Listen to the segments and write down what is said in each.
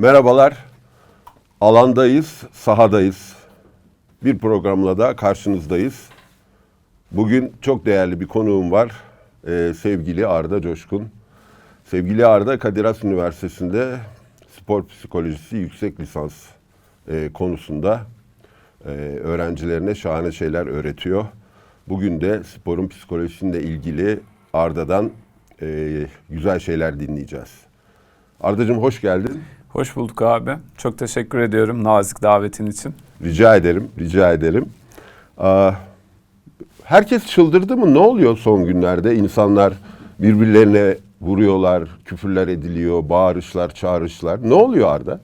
Merhabalar. Alandayız, sahadayız. Bir programla da karşınızdayız. Bugün çok değerli bir konuğum var. Ee, sevgili Arda Coşkun. Sevgili Arda Kadir Has Üniversitesi'nde spor psikolojisi yüksek lisans e, konusunda e, öğrencilerine şahane şeyler öğretiyor. Bugün de sporun psikolojisiyle ilgili Arda'dan e, güzel şeyler dinleyeceğiz. Arda'cığım hoş geldin. Hoş bulduk abi. Çok teşekkür ediyorum nazik davetin için. Rica ederim, rica ederim. Aa, herkes çıldırdı mı? Ne oluyor son günlerde? İnsanlar birbirlerine vuruyorlar, küfürler ediliyor, bağırışlar, çağrışlar. Ne oluyor Arda?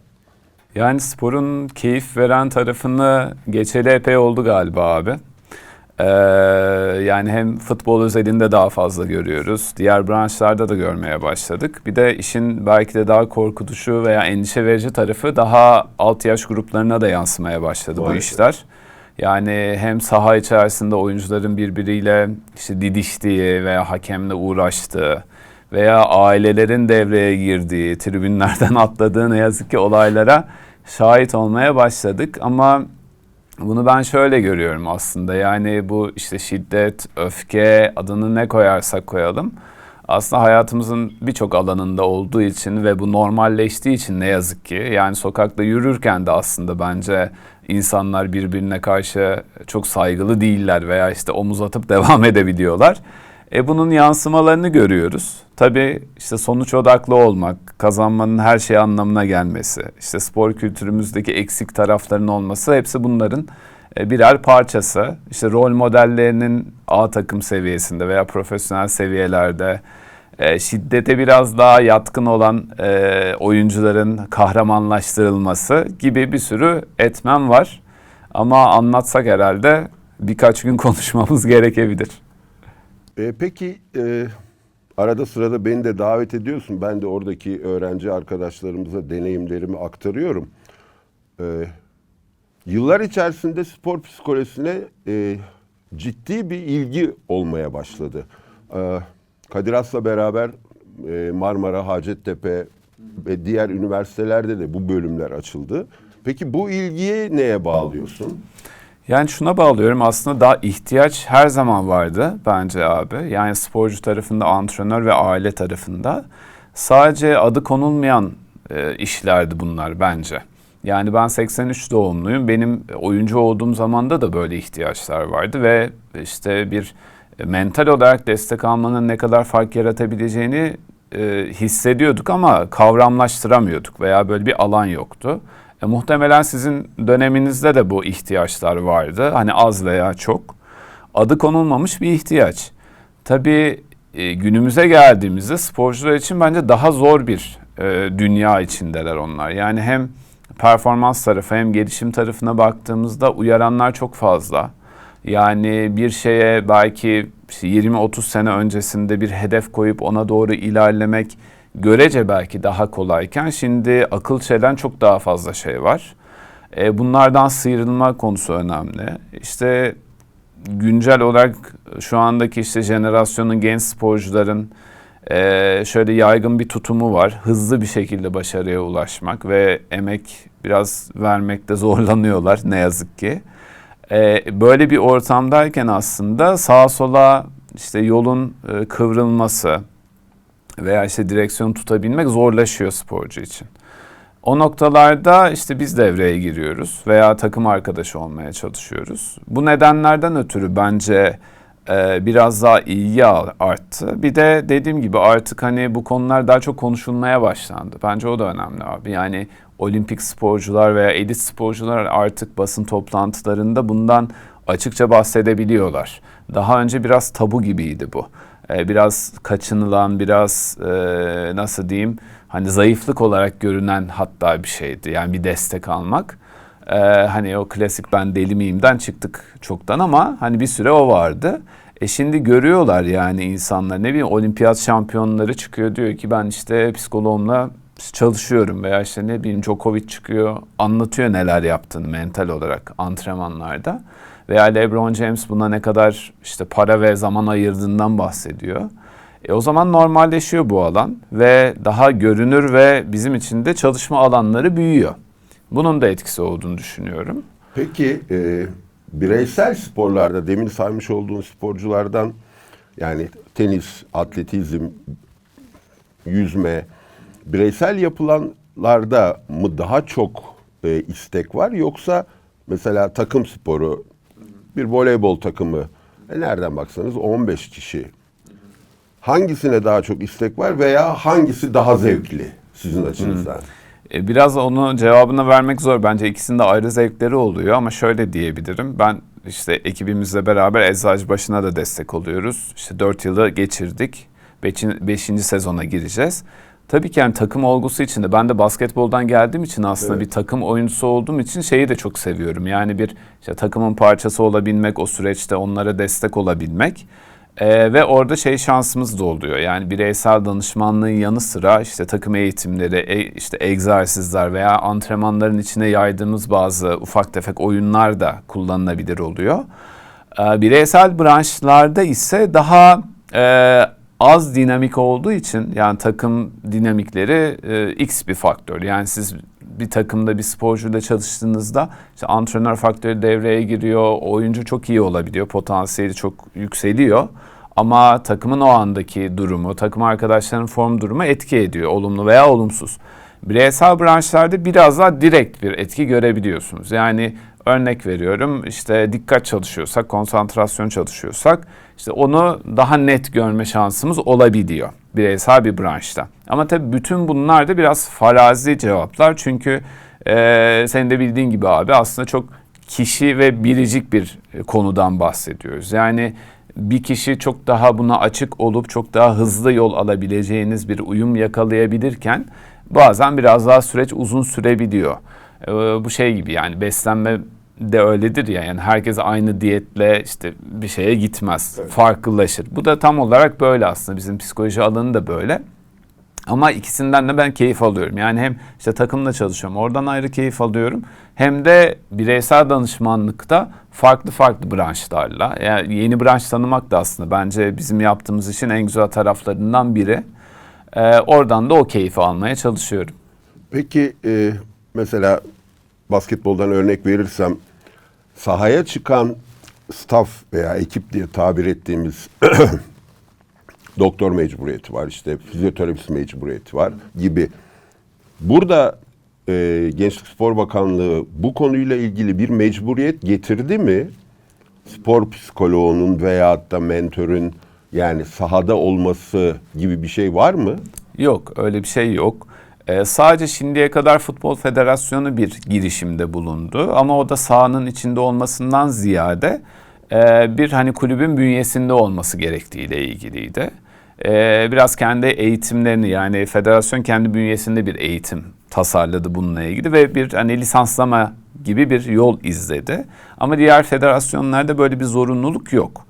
Yani sporun keyif veren tarafını geçeli epey oldu galiba abi. Ee, yani hem futbol özelinde daha fazla görüyoruz. Diğer branşlarda da görmeye başladık. Bir de işin belki de daha korkutucu veya endişe verici tarafı daha alt yaş gruplarına da yansımaya başladı bu Maalesef. işler. Yani hem saha içerisinde oyuncuların birbiriyle işte didiştiği veya hakemle uğraştığı veya ailelerin devreye girdiği, tribünlerden atladığı ne yazık ki olaylara şahit olmaya başladık. Ama bunu ben şöyle görüyorum aslında. Yani bu işte şiddet, öfke adını ne koyarsak koyalım. Aslında hayatımızın birçok alanında olduğu için ve bu normalleştiği için ne yazık ki yani sokakta yürürken de aslında bence insanlar birbirine karşı çok saygılı değiller veya işte omuz atıp devam edebiliyorlar. E bunun yansımalarını görüyoruz. Tabii işte sonuç odaklı olmak, kazanmanın her şey anlamına gelmesi, işte spor kültürümüzdeki eksik tarafların olması hepsi bunların e, birer parçası. İşte rol modellerinin A takım seviyesinde veya profesyonel seviyelerde e, şiddete biraz daha yatkın olan e, oyuncuların kahramanlaştırılması gibi bir sürü etmen var. Ama anlatsak herhalde birkaç gün konuşmamız gerekebilir. E, peki e, arada sırada beni de davet ediyorsun. Ben de oradaki öğrenci arkadaşlarımıza deneyimlerimi aktarıyorum. E, yıllar içerisinde spor psikolojisine e, ciddi bir ilgi olmaya başladı. E, Kadir Has'la beraber e, Marmara, Hacettepe ve diğer üniversitelerde de bu bölümler açıldı. Peki bu ilgiyi neye bağlıyorsun? Yani şuna bağlıyorum aslında daha ihtiyaç her zaman vardı bence abi. Yani sporcu tarafında, antrenör ve aile tarafında. Sadece adı konulmayan e, işlerdi bunlar bence. Yani ben 83 doğumluyum. Benim oyuncu olduğum zamanda da böyle ihtiyaçlar vardı ve işte bir mental olarak destek almanın ne kadar fark yaratabileceğini e, hissediyorduk ama kavramlaştıramıyorduk veya böyle bir alan yoktu. E, muhtemelen sizin döneminizde de bu ihtiyaçlar vardı. Hani az veya çok. Adı konulmamış bir ihtiyaç. Tabii e, günümüze geldiğimizde sporcular için bence daha zor bir e, dünya içindeler onlar. Yani hem performans tarafı hem gelişim tarafına baktığımızda uyaranlar çok fazla. Yani bir şeye belki işte 20-30 sene öncesinde bir hedef koyup ona doğru ilerlemek görece belki daha kolayken şimdi akıl çelen çok daha fazla şey var. E, bunlardan sıyrılma konusu önemli. İşte güncel olarak şu andaki işte jenerasyonun genç sporcuların e, şöyle yaygın bir tutumu var. Hızlı bir şekilde başarıya ulaşmak ve emek biraz vermekte zorlanıyorlar ne yazık ki. E, böyle bir ortamdayken aslında sağa sola işte yolun e, kıvrılması veya işte direksiyon tutabilmek zorlaşıyor sporcu için. O noktalarda işte biz devreye giriyoruz veya takım arkadaşı olmaya çalışıyoruz. Bu nedenlerden ötürü bence e, biraz daha ilgi arttı. Bir de dediğim gibi artık hani bu konular daha çok konuşulmaya başlandı. Bence o da önemli abi. Yani olimpik sporcular veya elit sporcular artık basın toplantılarında bundan açıkça bahsedebiliyorlar. Daha önce biraz tabu gibiydi bu. Ee, biraz kaçınılan, biraz e, nasıl diyeyim hani zayıflık olarak görünen hatta bir şeydi. Yani bir destek almak. Ee, hani o klasik ben deli miyimden çıktık çoktan ama hani bir süre o vardı. E şimdi görüyorlar yani insanlar ne bileyim olimpiyat şampiyonları çıkıyor diyor ki ben işte psikoloğumla çalışıyorum veya işte ne bileyim Djokovic çıkıyor anlatıyor neler yaptığını mental olarak antrenmanlarda. Veya LeBron James buna ne kadar işte para ve zaman ayırdığından bahsediyor. E o zaman normalleşiyor bu alan ve daha görünür ve bizim için de çalışma alanları büyüyor. Bunun da etkisi olduğunu düşünüyorum. Peki e, bireysel sporlarda demin saymış olduğun sporculardan yani tenis, atletizm, yüzme bireysel yapılanlarda mı daha çok e, istek var yoksa mesela takım sporu bir voleybol takımı e, nereden baksanız 15 kişi hangisine daha çok istek var veya hangisi daha zevkli sizin açınızdan? E, Biraz onu cevabını vermek zor. Bence ikisinin de ayrı zevkleri oluyor ama şöyle diyebilirim. Ben işte ekibimizle beraber Eczacıbaşı'na da destek oluyoruz. İşte 4 yılı geçirdik. 5. sezona gireceğiz. Tabii ki yani takım olgusu içinde ben de basketboldan geldiğim için aslında Evet. bir takım oyuncusu olduğum için şeyi de çok seviyorum. Yani bir işte takımın parçası olabilmek, o süreçte onlara destek olabilmek. Ee, ve orada şey şansımız da oluyor. Yani bireysel danışmanlığın yanı sıra işte takım eğitimleri, e- işte egzersizler veya antrenmanların içine yaydığımız bazı ufak tefek oyunlar da kullanılabilir oluyor. Ee, bireysel branşlarda ise daha e, az dinamik olduğu için yani takım dinamikleri e, x bir faktör. Yani siz bir takımda bir sporcuyla çalıştığınızda işte antrenör faktörü devreye giriyor. Oyuncu çok iyi olabiliyor. Potansiyeli çok yükseliyor. Ama takımın o andaki durumu, takım arkadaşlarının form durumu etki ediyor. Olumlu veya olumsuz. Bireysel branşlarda biraz daha direkt bir etki görebiliyorsunuz. Yani örnek veriyorum işte dikkat çalışıyorsak, konsantrasyon çalışıyorsak işte onu daha net görme şansımız olabiliyor bireysel bir branşta. Ama tabii bütün bunlar da biraz farazi cevaplar çünkü eee senin de bildiğin gibi abi aslında çok kişi ve biricik bir e, konudan bahsediyoruz. Yani bir kişi çok daha buna açık olup çok daha hızlı yol alabileceğiniz bir uyum yakalayabilirken bazen biraz daha süreç uzun sürebiliyor. Ee, bu şey gibi yani beslenme de öyledir ya yani herkes aynı diyetle işte bir şeye gitmez. Farklılaşır. Bu da tam olarak böyle aslında bizim psikoloji alanı da böyle. Ama ikisinden de ben keyif alıyorum. Yani hem işte takımla çalışıyorum. Oradan ayrı keyif alıyorum. Hem de bireysel danışmanlıkta farklı farklı branşlarla. Yani yeni branş tanımak da aslında bence bizim yaptığımız işin en güzel taraflarından biri. Ee, oradan da o keyfi almaya çalışıyorum. Peki e, mesela basketboldan örnek verirsem sahaya çıkan staff veya ekip diye tabir ettiğimiz doktor mecburiyeti var işte fizyoterapist mecburiyeti var gibi. Burada e, Gençlik Spor Bakanlığı bu konuyla ilgili bir mecburiyet getirdi mi? Spor psikoloğunun veyahut da mentörün yani sahada olması gibi bir şey var mı? Yok öyle bir şey yok. Ee, sadece şimdiye kadar Futbol Federasyonu bir girişimde bulundu ama o da sahanın içinde olmasından ziyade e, bir hani kulübün bünyesinde olması gerektiğiyle ilgiliydi. Ee, biraz kendi eğitimlerini yani federasyon kendi bünyesinde bir eğitim tasarladı bununla ilgili ve bir hani lisanslama gibi bir yol izledi. Ama diğer federasyonlarda böyle bir zorunluluk yok.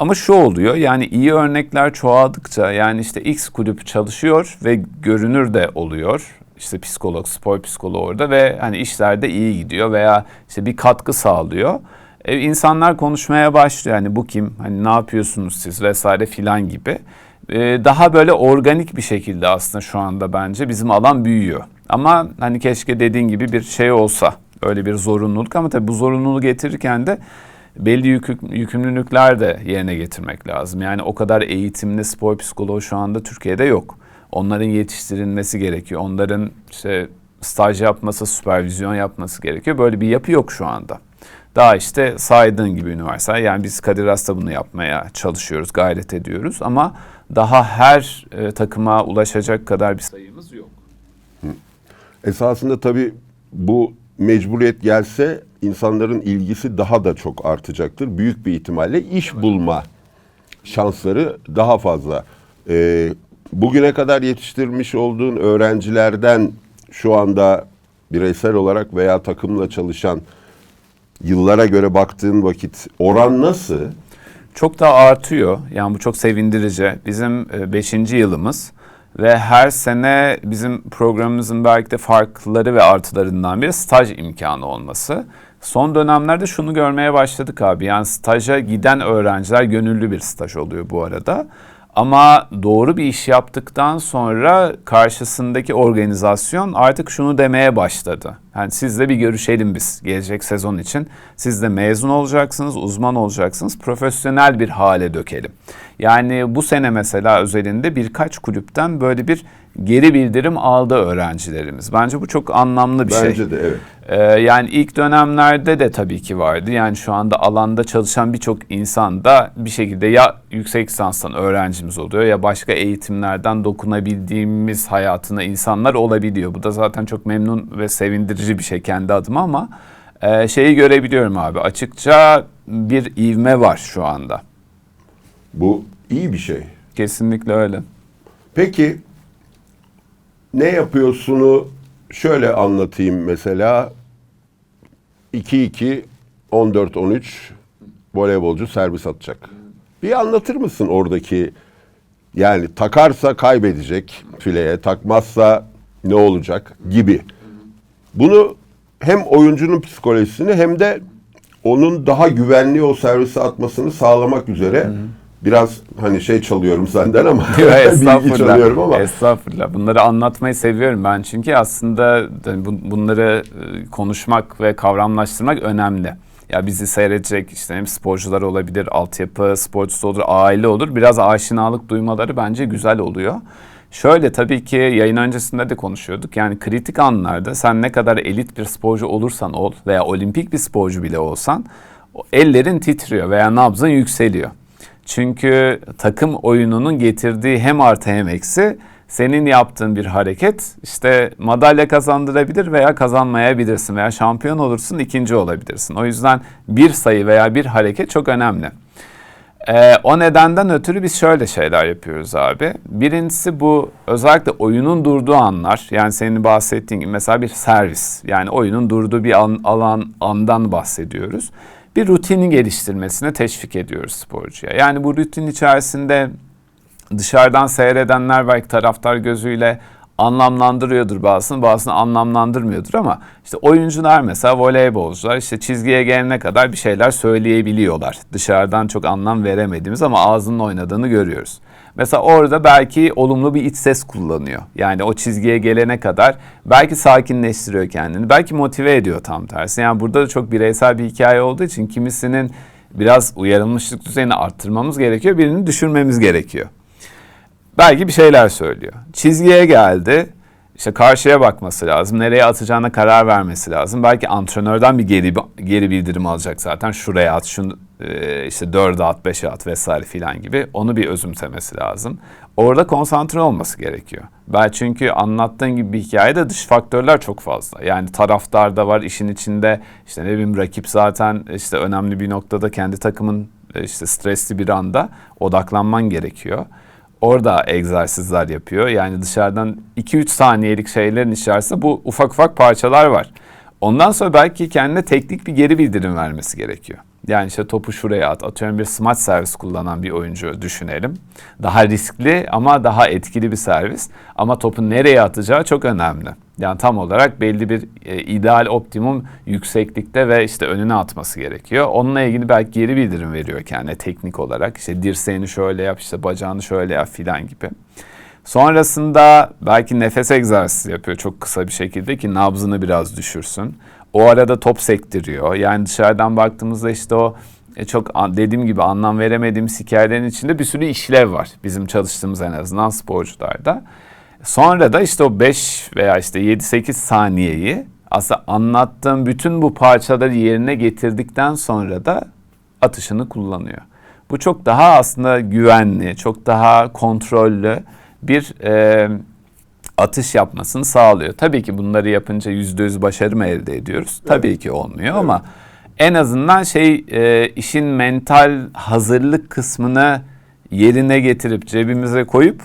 Ama şu oluyor yani iyi örnekler çoğaldıkça yani işte X kulüp çalışıyor ve görünür de oluyor. İşte psikolog, spor psikoloğu orada ve hani işlerde iyi gidiyor veya işte bir katkı sağlıyor. E, insanlar konuşmaya başlıyor yani bu kim, hani ne yapıyorsunuz siz vesaire filan gibi. E, daha böyle organik bir şekilde aslında şu anda bence bizim alan büyüyor. Ama hani keşke dediğin gibi bir şey olsa öyle bir zorunluluk ama tabii bu zorunluluğu getirirken de belli yük- yükümlülükler de yerine getirmek lazım. Yani o kadar eğitimli spor psikoloğu şu anda Türkiye'de yok. Onların yetiştirilmesi gerekiyor. Onların işte staj yapması, süpervizyon yapması gerekiyor. Böyle bir yapı yok şu anda. Daha işte saydığın gibi üniversite. Yani biz Kadir Has'ta bunu yapmaya çalışıyoruz, gayret ediyoruz. Ama daha her e, takıma ulaşacak kadar bir sayımız yok. Esasında tabii bu mecburiyet gelse insanların ilgisi daha da çok artacaktır. Büyük bir ihtimalle iş bulma şansları daha fazla. Ee, bugüne kadar yetiştirmiş olduğun öğrencilerden şu anda bireysel olarak veya takımla çalışan yıllara göre baktığın vakit oran nasıl? Çok daha artıyor. Yani bu çok sevindirici. Bizim 5. yılımız ve her sene bizim programımızın belki de farkları ve artılarından biri staj imkanı olması. Son dönemlerde şunu görmeye başladık abi. Yani staja giden öğrenciler gönüllü bir staj oluyor bu arada. Ama doğru bir iş yaptıktan sonra karşısındaki organizasyon artık şunu demeye başladı. Yani sizle bir görüşelim biz gelecek sezon için. Siz de mezun olacaksınız, uzman olacaksınız, profesyonel bir hale dökelim. Yani bu sene mesela özelinde birkaç kulüpten böyle bir geri bildirim aldı öğrencilerimiz. Bence bu çok anlamlı bir şey. Bence de evet. Ee, yani ilk dönemlerde de tabii ki vardı. Yani şu anda alanda çalışan birçok insan da bir şekilde ya yüksek lisanstan öğrencimiz oluyor ya başka eğitimlerden dokunabildiğimiz hayatına insanlar olabiliyor. Bu da zaten çok memnun ve sevindirici bir şey kendi adıma ama e, şeyi görebiliyorum abi. Açıkça bir ivme var şu anda. Bu iyi bir şey. Kesinlikle öyle. Peki ne yapıyorsunu şöyle anlatayım mesela. 2-2 14-13 voleybolcu servis atacak. Bir anlatır mısın oradaki yani takarsa kaybedecek fileye, takmazsa ne olacak gibi. Bunu hem oyuncunun psikolojisini hem de onun daha güvenli o servisi atmasını sağlamak üzere biraz hani şey çalıyorum senden ama bilgi çalıyorum ama Estağfurullah. Bunları anlatmayı seviyorum ben çünkü aslında bu- bunları e, konuşmak ve kavramlaştırmak önemli. Ya bizi seyredecek işte hem sporcular olabilir, altyapı sporcusu olur, aile olur. Biraz aşinalık duymaları bence güzel oluyor. Şöyle tabii ki yayın öncesinde de konuşuyorduk. Yani kritik anlarda sen ne kadar elit bir sporcu olursan ol veya olimpik bir sporcu bile olsan ellerin titriyor veya nabzın yükseliyor. Çünkü takım oyununun getirdiği hem artı hem eksi senin yaptığın bir hareket işte madalya kazandırabilir veya kazanmayabilirsin veya şampiyon olursun ikinci olabilirsin. O yüzden bir sayı veya bir hareket çok önemli. Ee, o nedenden ötürü biz şöyle şeyler yapıyoruz abi. Birincisi bu özellikle oyunun durduğu anlar. Yani senin bahsettiğin gibi mesela bir servis. Yani oyunun durduğu bir an, alan andan bahsediyoruz. Bir rutini geliştirmesine teşvik ediyoruz sporcuya. Yani bu rutin içerisinde dışarıdan seyredenler belki taraftar gözüyle anlamlandırıyordur bazısını, bazısını anlamlandırmıyordur ama işte oyuncular mesela voleybolcular işte çizgiye gelene kadar bir şeyler söyleyebiliyorlar. Dışarıdan çok anlam veremediğimiz ama ağzının oynadığını görüyoruz. Mesela orada belki olumlu bir iç ses kullanıyor. Yani o çizgiye gelene kadar belki sakinleştiriyor kendini. Belki motive ediyor tam tersi. Yani burada da çok bireysel bir hikaye olduğu için kimisinin biraz uyarılmışlık düzeyini arttırmamız gerekiyor. Birini düşürmemiz gerekiyor belki bir şeyler söylüyor. Çizgiye geldi. İşte karşıya bakması lazım. Nereye atacağına karar vermesi lazım. Belki antrenörden bir geri geri bildirim alacak zaten. Şuraya at, şunu e, işte dörde at, beşe at vesaire filan gibi. Onu bir özümsemesi lazım. Orada konsantre olması gerekiyor. Ben çünkü anlattığın gibi bir hikayede dış faktörler çok fazla. Yani taraftar da var işin içinde. İşte ne bileyim rakip zaten işte önemli bir noktada kendi takımın e, işte stresli bir anda odaklanman gerekiyor orada egzersizler yapıyor. Yani dışarıdan 2-3 saniyelik şeylerin içerisinde bu ufak ufak parçalar var. Ondan sonra belki kendine teknik bir geri bildirim vermesi gerekiyor. Yani işte topu şuraya at. Atıyorum bir smaç servis kullanan bir oyuncu düşünelim. Daha riskli ama daha etkili bir servis. Ama topu nereye atacağı çok önemli. Yani tam olarak belli bir e, ideal optimum yükseklikte ve işte önüne atması gerekiyor. Onunla ilgili belki geri bildirim veriyor kendine teknik olarak. İşte dirseğini şöyle yap, işte bacağını şöyle yap filan gibi. Sonrasında belki nefes egzersizi yapıyor çok kısa bir şekilde ki nabzını biraz düşürsün. O arada top sektiriyor. Yani dışarıdan baktığımızda işte o e, çok dediğim gibi anlam veremediğimiz hikayelerin içinde bir sürü işlev var. Bizim çalıştığımız en azından sporcularda. Sonra da işte o 5 veya işte 7-8 saniyeyi aslında anlattığım bütün bu parçaları yerine getirdikten sonra da atışını kullanıyor. Bu çok daha aslında güvenli, çok daha kontrollü bir e, atış yapmasını sağlıyor. Tabii ki bunları yapınca yüzde yüz başarı mı elde ediyoruz? Tabii ki olmuyor ama en azından şey e, işin mental hazırlık kısmını yerine getirip cebimize koyup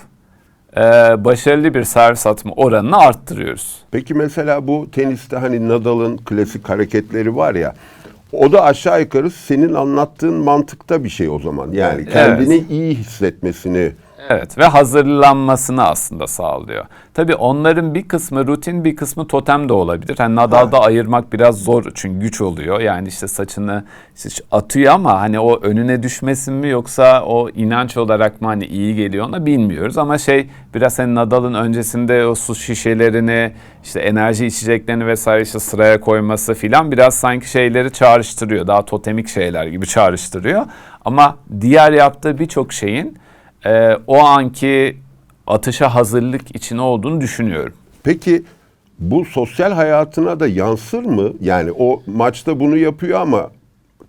e, başarılı bir servis atma oranını arttırıyoruz. Peki mesela bu teniste hani Nadal'ın klasik hareketleri var ya. O da aşağı yukarı senin anlattığın mantıkta bir şey o zaman. Yani Evet. kendini iyi hissetmesini Evet ve hazırlanmasını aslında sağlıyor. Tabii onların bir kısmı rutin bir kısmı totem de olabilir. Hani Nadal'da ayırmak biraz zor çünkü güç oluyor. Yani işte saçını işte atıyor ama hani o önüne düşmesin mi yoksa o inanç olarak mı hani iyi geliyor ona bilmiyoruz. Ama şey biraz hani Nadal'ın öncesinde o su şişelerini işte enerji içeceklerini vesaire işte sıraya koyması filan biraz sanki şeyleri çağrıştırıyor. Daha totemik şeyler gibi çağrıştırıyor. Ama diğer yaptığı birçok şeyin e, o anki atışa hazırlık için olduğunu düşünüyorum. Peki bu sosyal hayatına da yansır mı? Yani o maçta bunu yapıyor ama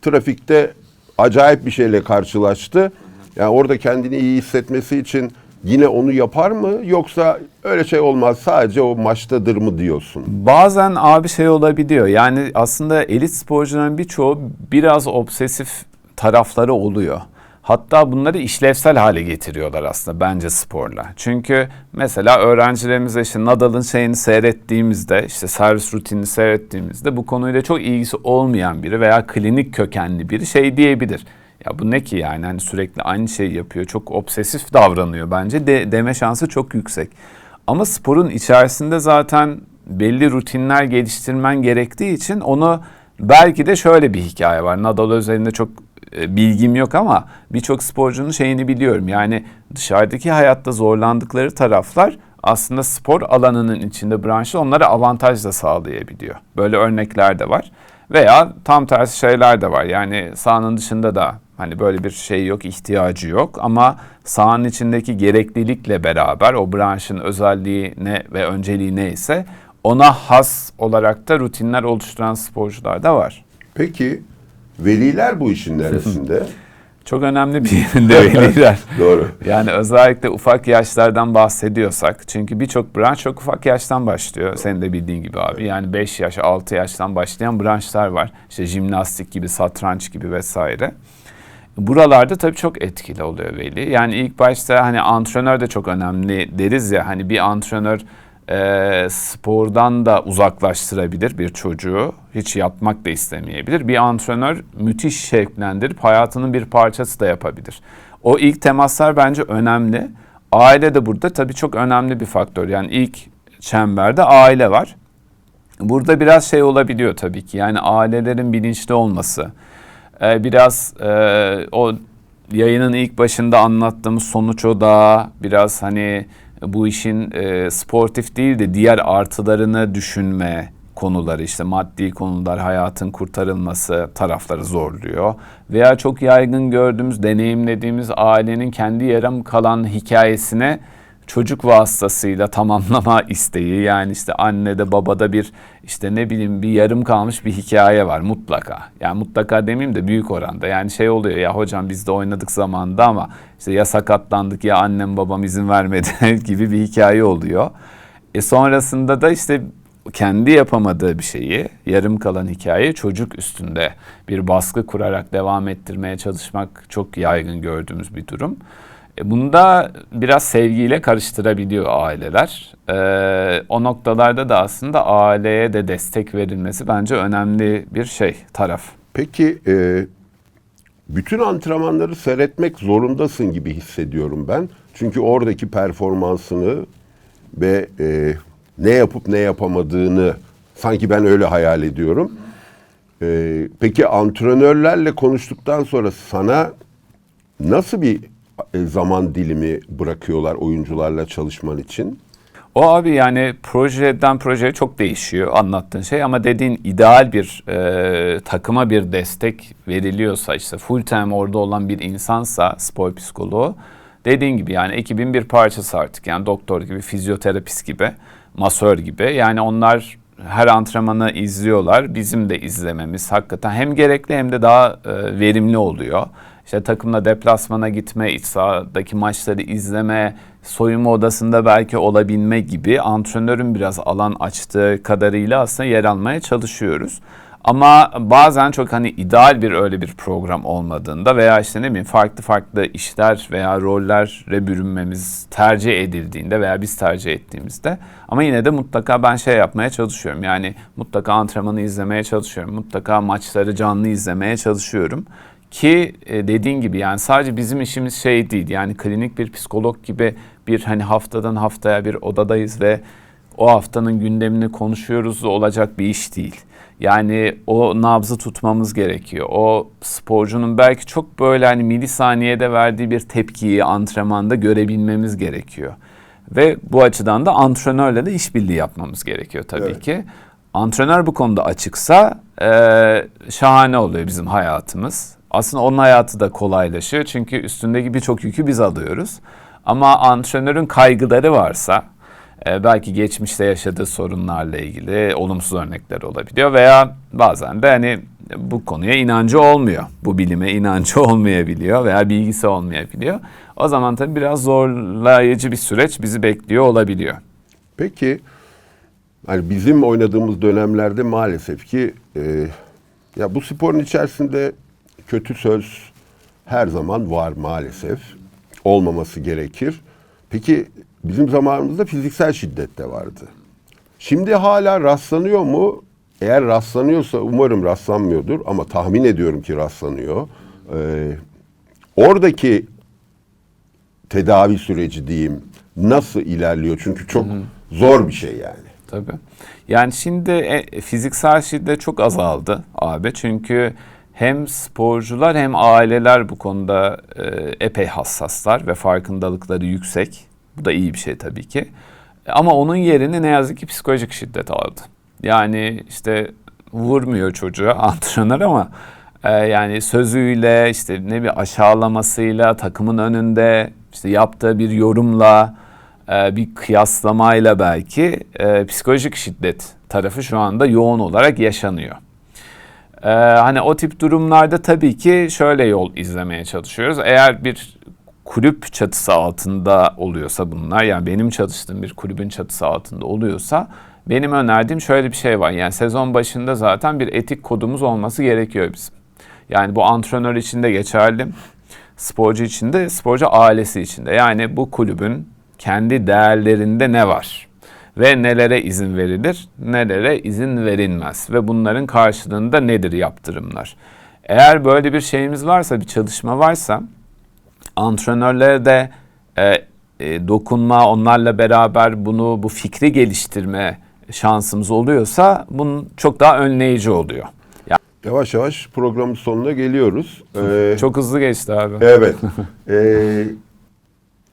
trafikte acayip bir şeyle karşılaştı. Yani orada kendini iyi hissetmesi için yine onu yapar mı? Yoksa öyle şey olmaz sadece o maçtadır mı diyorsun? Bazen abi şey olabiliyor. Yani aslında elit sporcuların birçoğu biraz obsesif tarafları oluyor. Hatta bunları işlevsel hale getiriyorlar aslında bence sporla. Çünkü mesela öğrencilerimize işte Nadal'ın şeyini seyrettiğimizde, işte servis rutinini seyrettiğimizde bu konuyla çok ilgisi olmayan biri veya klinik kökenli biri şey diyebilir. Ya bu ne ki yani hani sürekli aynı şeyi yapıyor, çok obsesif davranıyor bence de, deme şansı çok yüksek. Ama sporun içerisinde zaten belli rutinler geliştirmen gerektiği için onu belki de şöyle bir hikaye var. Nadal üzerinde çok bilgim yok ama birçok sporcunun şeyini biliyorum. Yani dışarıdaki hayatta zorlandıkları taraflar aslında spor alanının içinde branşı onlara avantaj da sağlayabiliyor. Böyle örnekler de var. Veya tam tersi şeyler de var. Yani sahanın dışında da hani böyle bir şey yok, ihtiyacı yok ama sahanın içindeki gereklilikle beraber o branşın özelliği ne ve önceliği neyse ona has olarak da rutinler oluşturan sporcular da var. Peki veliler bu işin neresinde? Çok önemli bir yerinde veliler. Doğru. Yani özellikle ufak yaşlardan bahsediyorsak çünkü birçok branş çok ufak yaştan başlıyor. Senin de bildiğin gibi abi. Yani 5 yaş, 6 yaştan başlayan branşlar var. İşte jimnastik gibi, satranç gibi vesaire. Buralarda tabii çok etkili oluyor veli. Yani ilk başta hani antrenör de çok önemli deriz ya hani bir antrenör e, spordan da uzaklaştırabilir bir çocuğu. Hiç yapmak da istemeyebilir. Bir antrenör müthiş şevklendirip hayatının bir parçası da yapabilir. O ilk temaslar bence önemli. Aile de burada tabii çok önemli bir faktör. Yani ilk çemberde aile var. Burada biraz şey olabiliyor tabii ki. Yani ailelerin bilinçli olması. Ee, biraz e, o yayının ilk başında anlattığımız sonuç o da biraz hani bu işin e, sportif değil de diğer artılarını düşünme konuları işte maddi konular hayatın kurtarılması tarafları zorluyor. Veya çok yaygın gördüğümüz, deneyimlediğimiz ailenin kendi yarım kalan hikayesine çocuk vasıtasıyla tamamlama isteği yani işte annede babada bir işte ne bileyim bir yarım kalmış bir hikaye var mutlaka. Yani mutlaka demeyeyim de büyük oranda. Yani şey oluyor ya hocam biz de oynadık zamanında ama işte ya sakatlandık ya annem babam izin vermedi gibi bir hikaye oluyor. E sonrasında da işte kendi yapamadığı bir şeyi, yarım kalan hikaye çocuk üstünde bir baskı kurarak devam ettirmeye çalışmak çok yaygın gördüğümüz bir durum. E, bunu da biraz sevgiyle karıştırabiliyor aileler. Ee, o noktalarda da aslında aileye de destek verilmesi bence önemli bir şey, taraf. Peki e, bütün antrenmanları seyretmek zorundasın gibi hissediyorum ben. Çünkü oradaki performansını ve e, ne yapıp ne yapamadığını sanki ben öyle hayal ediyorum. E, peki antrenörlerle konuştuktan sonra sana nasıl bir zaman dilimi bırakıyorlar oyuncularla çalışman için? O abi yani projeden projeye çok değişiyor anlattığın şey ama dediğin ideal bir e, takıma bir destek veriliyorsa işte full time orada olan bir insansa spor psikoloğu dediğin gibi yani ekibin bir parçası artık yani doktor gibi fizyoterapist gibi masör gibi yani onlar her antrenmanı izliyorlar bizim de izlememiz hakikaten hem gerekli hem de daha e, verimli oluyor. İşte takımla deplasmana gitme, iç sahadaki maçları izleme, soyunma odasında belki olabilme gibi antrenörün biraz alan açtığı kadarıyla aslında yer almaya çalışıyoruz. Ama bazen çok hani ideal bir öyle bir program olmadığında veya işte ne bileyim farklı farklı işler veya rollere bürünmemiz tercih edildiğinde veya biz tercih ettiğimizde ama yine de mutlaka ben şey yapmaya çalışıyorum. Yani mutlaka antrenmanı izlemeye çalışıyorum. Mutlaka maçları canlı izlemeye çalışıyorum Ki e, dediğin gibi yani sadece bizim işimiz şey değil. Yani klinik bir psikolog gibi bir hani haftadan haftaya bir odadayız ve o haftanın gündemini konuşuyoruz olacak bir iş değil. Yani o nabzı tutmamız gerekiyor. O sporcunun belki çok böyle hani milisaniyede verdiği bir tepkiyi antrenmanda görebilmemiz gerekiyor. Ve bu açıdan da antrenörle de işbirliği yapmamız gerekiyor tabii Evet. ki. Antrenör bu konuda açıksa e, şahane oluyor bizim hayatımız. Aslında onun hayatı da kolaylaşıyor çünkü üstündeki birçok yükü biz alıyoruz. Ama antrenörün kaygıları varsa e, belki geçmişte yaşadığı sorunlarla ilgili olumsuz örnekler olabiliyor veya bazen de hani bu konuya inancı olmuyor. Bu bilime inancı olmayabiliyor veya bilgisi olmayabiliyor. O zaman tabii biraz zorlayıcı bir süreç bizi bekliyor olabiliyor. Peki hani bizim oynadığımız dönemlerde maalesef ki e, ya bu sporun içerisinde kötü söz her zaman var maalesef. Olmaması gerekir. Peki bizim zamanımızda fiziksel şiddet de vardı. Şimdi hala rastlanıyor mu? Eğer rastlanıyorsa umarım rastlanmıyordur ama tahmin ediyorum ki rastlanıyor. Ee, oradaki tedavi süreci diyeyim nasıl ilerliyor? Çünkü çok zor bir şey yani. Tabii. Yani şimdi e, fiziksel şiddet çok azaldı abi. Çünkü hem sporcular hem aileler bu konuda e, epey hassaslar ve farkındalıkları yüksek. Bu da iyi bir şey tabii ki. Ama onun yerini ne yazık ki psikolojik şiddet aldı. Yani işte vurmuyor çocuğa antrenör ama e, yani sözüyle işte ne bir aşağılamasıyla takımın önünde işte yaptığı bir yorumla e, bir kıyaslamayla belki e, psikolojik şiddet tarafı şu anda yoğun olarak yaşanıyor. Ee, hani o tip durumlarda tabii ki şöyle yol izlemeye çalışıyoruz. Eğer bir kulüp çatısı altında oluyorsa bunlar yani benim çalıştığım bir kulübün çatısı altında oluyorsa benim önerdiğim şöyle bir şey var. Yani sezon başında zaten bir etik kodumuz olması gerekiyor bizim. Yani bu antrenör için de geçerli, sporcu için de, sporcu ailesi için de. Yani bu kulübün kendi değerlerinde ne var? Ve nelere izin verilir, nelere izin verilmez ve bunların karşılığında nedir yaptırımlar? Eğer böyle bir şeyimiz varsa, bir çalışma varsa antrenörlere de e, e, dokunma, onlarla beraber bunu, bu fikri geliştirme şansımız oluyorsa bunun çok daha önleyici oluyor. Yani Yavaş yavaş programın sonuna geliyoruz. Ee, çok hızlı geçti abi. Evet. Ee,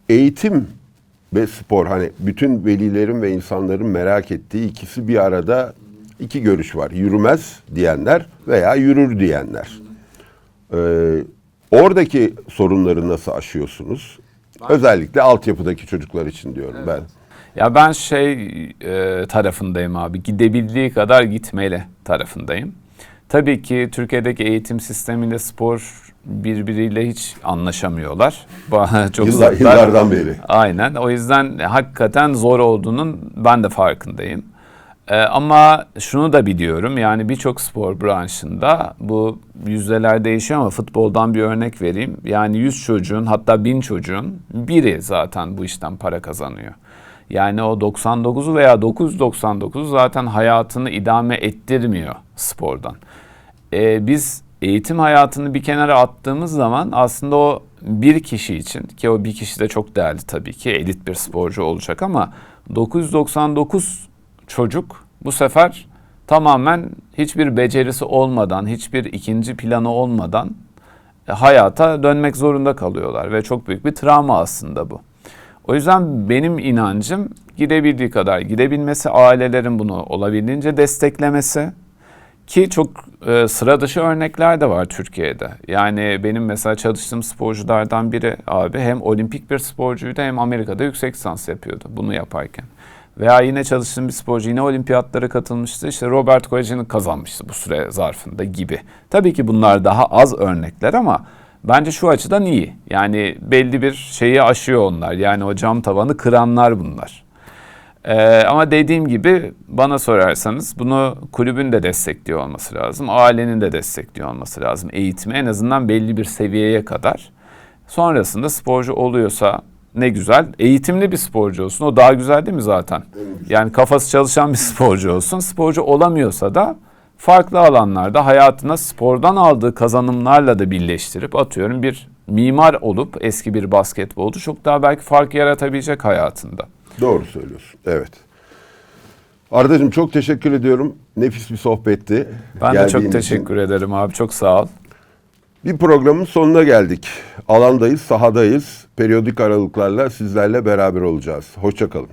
eğitim ve spor hani bütün velilerin ve insanların merak ettiği ikisi bir arada iki görüş var. Yürümez diyenler veya yürür diyenler. Ee, oradaki sorunları nasıl aşıyorsunuz? Özellikle altyapıdaki çocuklar için diyorum ben. Ya ben şey e, tarafındayım abi. Gidebildiği kadar gitmeli tarafındayım. Tabii ki Türkiye'deki eğitim sistemiyle spor birbiriyle hiç anlaşamıyorlar. Çok Yıllar, yıllardan beri. Aynen. O yüzden hakikaten zor olduğunun ben de farkındayım. Ee, ama şunu da biliyorum yani birçok spor branşında bu yüzdeler değişiyor ama futboldan bir örnek vereyim. Yani 100 çocuğun hatta 1000 çocuğun biri zaten bu işten para kazanıyor. Yani o 99'u veya 999'u zaten hayatını idame ettirmiyor spordan. Ee, biz eğitim hayatını bir kenara attığımız zaman aslında o bir kişi için ki o bir kişi de çok değerli tabii ki elit bir sporcu olacak ama 999 çocuk bu sefer tamamen hiçbir becerisi olmadan, hiçbir ikinci planı olmadan e, hayata dönmek zorunda kalıyorlar ve çok büyük bir travma aslında bu. O yüzden benim inancım gidebildiği kadar gidebilmesi, ailelerin bunu olabildiğince desteklemesi ki çok e, sıra dışı örnekler de var Türkiye'de. Yani benim mesela çalıştığım sporculardan biri abi hem olimpik bir sporcuydu hem Amerika'da yüksek lisans yapıyordu bunu yaparken. Veya yine çalıştığım bir sporcu yine olimpiyatlara katılmıştı. İşte Robert Koja'nın kazanmıştı bu süre zarfında gibi. Tabii ki bunlar daha az örnekler ama bence şu açıdan iyi. Yani belli bir şeyi aşıyor onlar. Yani o cam tavanı kıranlar bunlar. Ee, ama dediğim gibi bana sorarsanız bunu kulübün de destekliyor olması lazım. Ailenin de destekliyor olması lazım. Eğitimi en azından belli bir seviyeye kadar. Sonrasında sporcu oluyorsa ne güzel. Eğitimli bir sporcu olsun. O daha güzel değil mi zaten? Yani kafası çalışan bir sporcu olsun. Sporcu olamıyorsa da farklı alanlarda hayatına spordan aldığı kazanımlarla da birleştirip atıyorum bir mimar olup eski bir basketbolcu çok daha belki fark yaratabilecek hayatında. Doğru söylüyorsun. Evet. Arda'cığım çok teşekkür ediyorum. Nefis bir sohbetti. Ben de çok için. teşekkür ederim abi. Çok sağ ol. Bir programın sonuna geldik. Alandayız, sahadayız. Periyodik aralıklarla sizlerle beraber olacağız. Hoşçakalın.